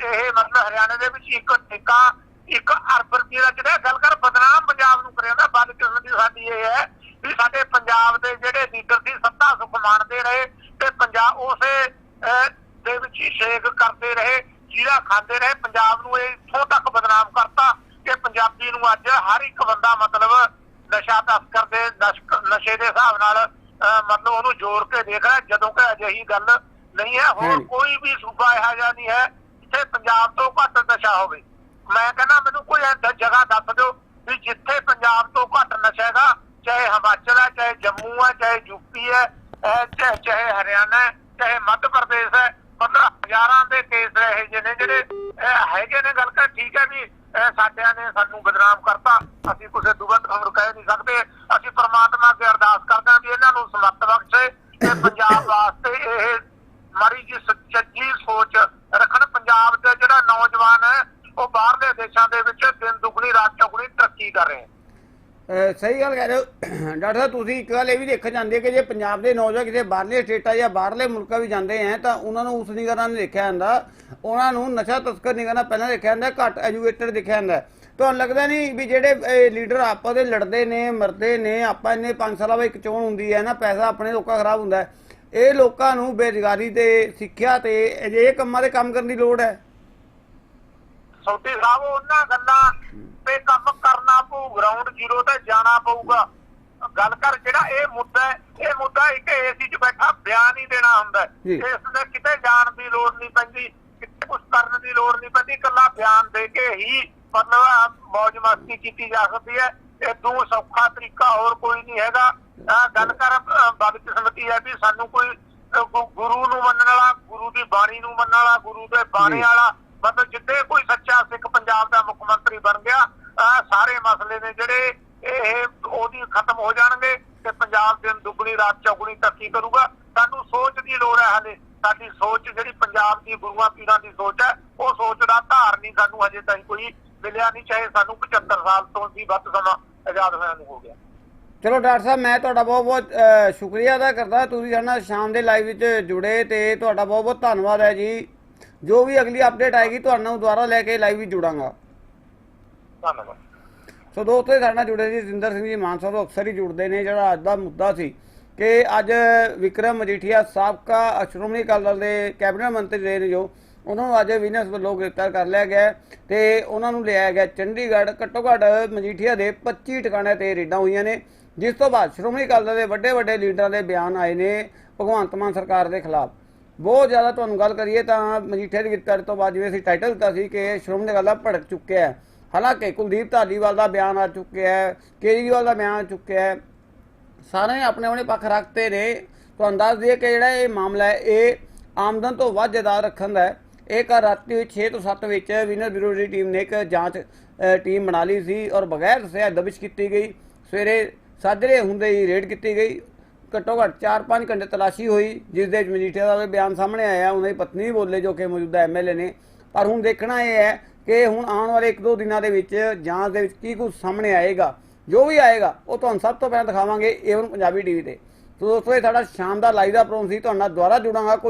ਇਹ ਮਤਲਬ ਹਰਿਆਣੇ ਦੇ ਵਿੱਚ ਇੱਕ ਠੇਕਾ ਇੱਕ ਅਰਬ ਰੁਪਏ ਦਾ ਜਿਹੜਾ ਗੱਲ ਕਰ ਬਦਨਾਮ ਪੰਜਾਬ ਨੂੰ ਕਰਿਆ ਨਾ ਬਦਕਿਸਮਤੀ ਸਾਡੀ ਇਹ ਹੈ ਵੀ ਸਾਡੇ ਪੰਜਾਬ ਦੇ ਜਿਹੜੇ ਲੀਡਰ ਸੀ ਸੱਤਾ ਸੁਖ ਮਾਣਦੇ ਰਹੇ ਤੇ ਪੰਜਾਬ ਉਸੇ ਦੇ ਵਿੱਚ ਹੀ ਸ਼ੇਕ ਕਰਦੇ ਰਹੇ ਜੀਰਾ ਖਾਂਦੇ ਰਹੇ। ਪੰਜਾਬ ਨੂੰ ਇਹ ਇੱਥੋਂ ਤੱਕ ਬਦਨਾਮ ਕਰਤਾ ਕਿ ਪੰਜਾਬੀ ਨੂੰ ਅੱਜ ਹਰ ਇੱਕ ਬੰਦਾ ਮਤਲਬ ਨਸ਼ਾ ਤਸਕਰ ਦੇ ਨਸ਼ੇ ਦੇ ਹਿਸਾਬ ਨਾਲ ਮਤਲਬ ਉਹਨੂੰ ਜੋੜ ਕੇ ਦੇਖ ਰਿਹਾ ਜਦੋਂ ਕਿ ਅਜਿਹੀ ਗੱਲ ਨਹੀਂ ਹੈ ਹੋਰ। ਕੋਈ ਵੀ ਸੂਬਾ ਇਹੋ ਜਿਹਾ ਨਹੀਂ ਹੈ ਜਿੱਥੇ ਪੰਜਾਬ ਤੋਂ ਘੱਟ ਨਸ਼ਾ ਹੋਵੇ ਮੈਂ ਕਹਿੰਦਾ ਮੈਨੂੰ ਕੋਈ ਜਗ੍ਹਾ ਦੱਸ ਦਿਓ ਵੀ ਜਿੱਥੇ ਪੰਜਾਬ ਤੋਂ ਘੱਟ ਨਸ਼ਾ ਹੈਗਾ ਚਾਹੇ ਹਿਮਾਚਲ ਹੈ ਚਾਹੇ ਜੰਮੂ ਹੈ ਚਾਹੇ ਯੂਪੀ ਹੈ ਅਹ, ਚਾਹੇ ਚਾਹੇ ਹਰਿਆਣਾ ਹੈ ਚਾਹੇ ਮੱਧ ਪ੍ਰਦੇਸ਼ ਹੈ ਮਤਲਬ ਹਜ਼ਾਰਾਂ ਦੇ ਕੇਸ ਰਹੇ ਜਿਹੇ ਨੇ ਜਿਹੜੇ ਅਹ, ਹੈਗੇ ਨੇ ਗੱਲ ਕਰ ਠੀਕ ਹੈ ਵੀ ਅਹ, ਸਾਡਿਆਂ ਨੇ ਸਾਨੂੰ ਬਦਨਾਮ ਕਰਤਾ ਅਸੀਂ ਕਿਸੇ ਦੁਬਤ ਹੋਰ ਕਹਿ ਨਹੀਂ ਸਕਦੇ ਅਸੀਂ ਪ੍ਰਮਾਤਮਾ ਅੱਗੇ ਅਰਦਾਸ ਕਰਦੇ ਹਾਂ ਵੀ ਇਹਨਾਂ ਨੂੰ ਸਮਰਥ ਬਖਸ਼ੇ ਤੇ ਪੰਜਾਬ ਵਾਸਤੇ ਇਹ ਮਾਰੀ ਜੀ ਸੱਚੀ ਸੋਚ ਰੱਖਣ ਪੰਜਾਬ ਦੇ ਜਿਹੜਾ ਨੌਜਵਾਨ ਹੈ ਉਹ ਬਾਹਰਲੇ ਦੇਸ਼ਾਂ ਦੇ ਵਿੱਚ ਦਿਨ ਦੁਗਣੀ ਰਾਤ ਚੌਗਣੀ ਤਰੱਕੀ ਕਰ ਰਹੇ ਹੈ ਅਹ ਸਹੀ ਗੱਲ ਕਹਿ ਰਹੇ ਹੋ। ਡਾਕਟਰ ਸਾਹਿਬ, ਤੁਸੀਂ ਇੱਕ ਗੱਲ ਇਹ ਵੀ ਦੇਖਣ ਜਾਂਦੇ ਕਿ ਜੇ ਪੰਜਾਬ ਦੇ ਨੌਜਵਾਨ ਕਿਸੇ ਬਾਹਰਲੇ ਸਟੇਟਾਂ ਜਾਂ ਬਾਹਰਲੇ ਮੁਲਕਾਂ ਵੀ ਜਾਂਦੇ ਹੈ ਤਾਂ ਉਹਨਾਂ ਨੂੰ ਉਸ ਨਿਗਾਹ ਨਾਲ ਦੇਖਿਆ ਜਾਂਦਾ। ਉਹਨਾਂ ਨੂੰ ਨਸ਼ਾ ਤਸਕਰ ਨਿਗਾਹ ਨਾਲ ਪਹਿਲਾਂ ਦੇਖਿਆ ਜਾਂਦਾ, ਘੱਟ ਐਜੂਕੇਟਡ ਦੇਖਿਆ ਜਾਂਦਾ। ਤੁਹਾਨੂੰ ਲੱਗਦਾ ਨਹੀਂ ਵੀ ਜਿਹੜੇ ਲੀਡਰ ਆਪਾਂ ਦੇ ਲੜਦੇ ਨੇ, ਮਰਦੇ ਨੇ, ਆਪਾਂ ਇੰਨੇ 5 ਸਾਲਾਂ ਬਾਅਦ ਇੱਕ ਚੋਣ ਹੁੰਦੀ ਹੈ ਨਾ, ਪੈਸਾ ਆਪਣੇ ਲੋਕਾਂ ਖਰਾਬ ਹੁੰਦਾ ਇਹ ਲੋਕਾਂ ਨੂੰ ਬੇਰੁਜ਼ਗਾਰੀ ਤੇ, ਸਿੱਖਿਆ ਤੇ, ਅਜਿਹੇ ਕੰਮਾਂ ਦੇ ਕੰਮ ਕਰਨ ਦੀ ਲੋੜ ਹੈ। ਸੌਦੀ ਸਾਹਿਬ ਉਹਨਾਂ ਗੱਲਾਂ ਤੇ ਕੰਮ ਕਰਨਾ ਪਊ ਗਰਾਊਂਡ ਜ਼ੀਰੋ ਤੇ ਜਾਣਾ ਪਊਗਾ ਗੱਲ ਕਰ ਜਿਹੜਾ ਇਹ ਮੁੱਦਾ ਹੈ ਇਹ ਮੁੱਦਾ ਇੱਕ ਏਸੀ 'ਚ ਬੈਠਾ ਬਿਆਨ ਹੀ ਦੇਣਾ ਹੁੰਦਾ। ਇਸ ਦੇ ਕਿਤੇ ਜਾਣ ਦੀ ਲੋੜ ਨਹੀਂ ਪੈਂਦੀ ਕਿਤੇ ਕੁਝ ਕਰਨ ਦੀ ਲੋੜ ਨਹੀਂ ਪੈਂਦੀ ਇਕੱਲਾ ਬਿਆਨ ਦੇ ਕੇ ਹੀ ਮਤਲਬ ਮौज ਮਸਤੀ ਕੀਤੀ ਜਾ ਸਕਦੀ ਹੈ ਇਦੋਂ ਸੌਖਾ ਤਰੀਕਾ ਹੋਰ ਕੋਈ ਨਹੀਂ ਹੈਗਾ ਗੱਲ ਕਰ ਬਦਕਿਸਮਤੀ ਹੈ ਵੀ ਸਾਨੂੰ ਕੋਈ ਗੁਰੂ ਨੂੰ ਮੰਨਣ ਵਾਲਾ ਗੁਰੂ ਦੀ ਬਾਣੀ ਨੂੰ ਮੰਨਣ ਵਾਲਾ ਗੁਰੂ ਦੇ ਬਾਣੇ। ਵਾਲਾ ਮਤਲਬ ਜਿੱਦੇ ਕੋਈ ਸੱਚਾ ਸਿੱਖ ਪੰਜਾਬ ਦਾ ਮੁੱਖ ਮੰਤਰੀ ਬਣ ਗਿਆ ਸਾਰੇ ਮਸਲੇ ਨੇ ਜਿਹੜੇ ਇਹ ਉਹਦੀ ਖਤਮ ਹੋ ਜਾਣਗੇ ਤੇ ਪੰਜਾਬ ਦਿਨ ਦੁੱਗਣੀ ਰਾਤ ਚੌਗੁਣੀ ਤਰੱਕੀ ਕਰੂਗਾ। ਸਾਨੂੰ ਸੋਚ ਦੀ ਲੋੜ ਹੈ ਹਾਲੇ। ਸਾਡੀ ਸੋਚ ਜਿਹੜੀ ਪੰਜਾਬ ਦੀ ਗੁਰੂਆਂ ਪੀਰਾਂ ਦੀ ਸੋਚ ਹੈ, ਉਹ ਸੋਚ ਦਾ ਧਾਰ ਨਹੀਂ ਸਾਨੂੰ ਹਜੇ ਤਾਈਂ ਕੋਈ ਮਿਲਿਆ ਨਹੀਂ, ਚਾਹੇ ਸਾਨੂੰ 75 ਸਾਲ ਤੋਂ ਵੀ ਵੱਧ ਸਮਾਂ ਆਜ਼ਾਦ ਹੋਇਆ ਨੂੰ ਹੋ ਗਿਆ। ਚਲੋ ਡਾਕਟਰ ਸਾਹਿਬ, ਮੈਂ ਤੁਹਾਡਾ ਬਹੁਤ ਬਹੁਤ ਸ਼ੁਕਰੀਆ ਅਦਾ ਕਰਦਾ। ਤੁਸੀਂ ਸਾਡੇ ਨਾਲ ਸ਼ਾਮ ਦੇ ਲਾਈਵ ਵਿੱਚ ਜੁੜੇ ਤੇ ਤੁਹਾਡਾ ਬਹੁਤ ਬਹੁਤ ਧੰਨਵਾਦ ਹੈ ਜੀ। ਜੋ ਵੀ ਅਗਲੀ ਅਪਡੇਟ ਆਏਗੀ ਤੁਹਾਨੂੰ ਦੁਬਾਰਾ ਲੈ ਕੇ ਲਾਈਵ ਵਿੱਚ ਜੁੜਾਂਗਾ। ਧੰਨਵਾਦ। ਸੋ ਦੋਸਤੋ ਸਾਡੇ ਨਾਲ ਜੁੜੇ ਜੀ ਜਿੰਦਰ ਸਿੰਘ ਜੀ ਮਾਨਸਾ ਤੋਂ ਅਕਸਰ ਹੀ ਜੁੜਦੇ ਨੇ। ਜਿਹੜਾ ਅੱਜ ਦਾ ਮੁੱਦਾ ਸੀ ਕਿ ਅੱਜ ਵਿਕਰਮ ਮਜੀਠੀਆ ਸਾਬਕਾ ਸ਼੍ਰੋਮਣੀ ਅਕਾਲੀ ਦਲ ਦੇ ਕੈਬਨਿਟ ਮੰਤਰੀ ਰਹੇ ਨੇ ਜੋ ਉਹਨਾਂ ਨੂੰ ਅੱਜ ਵਿਜੀਲੈਂਸ ਵੱਲੋਂ ਗ੍ਰਿਫਤਾਰ ਕਰ ਲਿਆ ਗਿਆ ਤੇ ਉਹਨਾਂ ਨੂੰ ਲਿਆਇਆ ਗਿਆ ਚੰਡੀਗੜ੍ਹ। ਘੱਟੋ ਘੱਟ ਮਜੀਠੀਆ ਦੇ 25 ਟਿਕਾਣਿਆਂ ਤੇ ਰੇਡਾਂ ਹੋਈਆਂ ਨੇ ਜਿਸ ਤੋਂ ਬਾਅਦ ਸ਼੍ਰੋਮਣੀ ਅਕਾਲੀ ਦਲ ਦੇ ਵੱਡੇ ਵੱਡੇ ਲੀਡਰਾਂ ਦੇ ਬਿਆਨ ਆਏ ਨੇ ਭਗਵੰਤ ਮਾਨ ਸਰਕਾਰ ਦੇ ਖਿਲਾਫ। ਬਹੁਤ ਜ਼ਿਆਦਾ ਤੁਹਾਨੂੰ ਗੱਲ ਕਰੀਏ ਤਾਂ ਮਜੀਠੇ ਦੀ ਗ੍ਰਿਫਤਾਰੀ ਤੋਂ ਬਾਅਦ ਜਿਵੇਂ ਅਸੀਂ ਟਾਈਟਲ ਦਿੱਤਾ ਸੀ ਕਿ ਸ਼੍ਰੋਮਣੀ ਅਕਾਲੀ ਭੜਕ ਚੁੱਕਿਆ ਹੈ। ਹਾਲਾਂਕਿ ਕੁਲਦੀਪ ਧਾਲੀਵਾਲ ਦਾ ਬਿਆਨ ਆ ਚੁੱਕਿਆ ਹੈ, ਕੇਜਰੀਵਾਲ ਦਾ ਬਿਆਨ ਆ ਚੁੱਕਿਆ ਹੈ। ਸਾਰੇ ਆਪਣੇ ਆਪਣੇ ਪੱਖ ਰੱਖਤੇ ਨੇ। ਤੁਹਾਨੂੰ ਦੱਸ ਦਈਏ ਕਿ ਜਿਹੜਾ ਇਹ ਮਾਮਲਾ ਹੈ, ਇਹ ਆਮਦਨ ਤੋਂ ਵੱਧ ਜਾਇਦਾਦ ਰੱਖਣ ਦਾ ਹੈ। ਇਹ ਕੱਲ੍ਹ ਰਾਤੀ 6 ਤੋਂ 7 ਵਿੱਚ ਵਿਨਰ ਬਿਊਰੋ ਦੀ ਟੀਮ ਨੇ ਇੱਕ ਜਾਂਚ ਟੀਮ ਬਣਾ ਲਈ ਸੀ ਔਰ ਬਗੈਰ ਦੱਸਿਆ ਦਬਿਸ਼ ਕੀਤੀ ਗਈ। ਸਵੇਰੇ ਸਾਜਰੇ ਹੁੰਦੇ ਹੀ ਰੇਡ ਕੀਤੀ ਗਈ। ਘੱਟੋ ਘੱਟ 4-5 ਘੰਟੇ ਤਲਾਸ਼ੀ ਹੋਈ, ਜਿਸ ਦੇ ਵਿੱਚ ਮਜੀਠੀਆ ਦਾ ਬਿਆਨ ਸਾਹਮਣੇ ਆਇਆ, ਉਹਨਾਂ ਦੀ ਪਤਨੀ ਵੀ ਬੋਲੇ ਜੋ ਕਿ ਮੌਜੂਦਾ ਐਮਐਲਏ ਨੇ। ਪਰ ਹੁਣ ਦੇਖਣਾ ਇਹ ਹੈ ਕਿ ਹੁਣ ਆਉਣ ਵਾਲੇ 1-2 ਦਿਨਾਂ ਦੇ ਵਿੱਚ ਜਾਂਚ ਦੇ ਵਿੱਚ ਕੀ ਕੁਝ ਸਾਹਮਣੇ ਆਏਗਾ, ਜੋ ਵੀ ਆਏਗਾ, ਉਹ ਤੁਹਾਨੂੰ ਸਭ ਤੋਂ ਪਹਿਲਾਂ ਦਿਖਾਵਾਂਗੇ ਏਵਨ ਪੰਜਾਬੀ ਟੀਵੀ ਤੇ। ਸੋ ਦੋਸਤੋ, ਇਹ ਸਾਡਾ ਸ਼ਾਮ ਦਾ ਲਾਈਵ ਦਾ ਪ੍ਰੋਗਰਾਮ ਸੀ, ਤੁਹਾਡਾ ਨਾਲ ਦੁਬਾਰਾ ਜੁੜਾਂਗਾ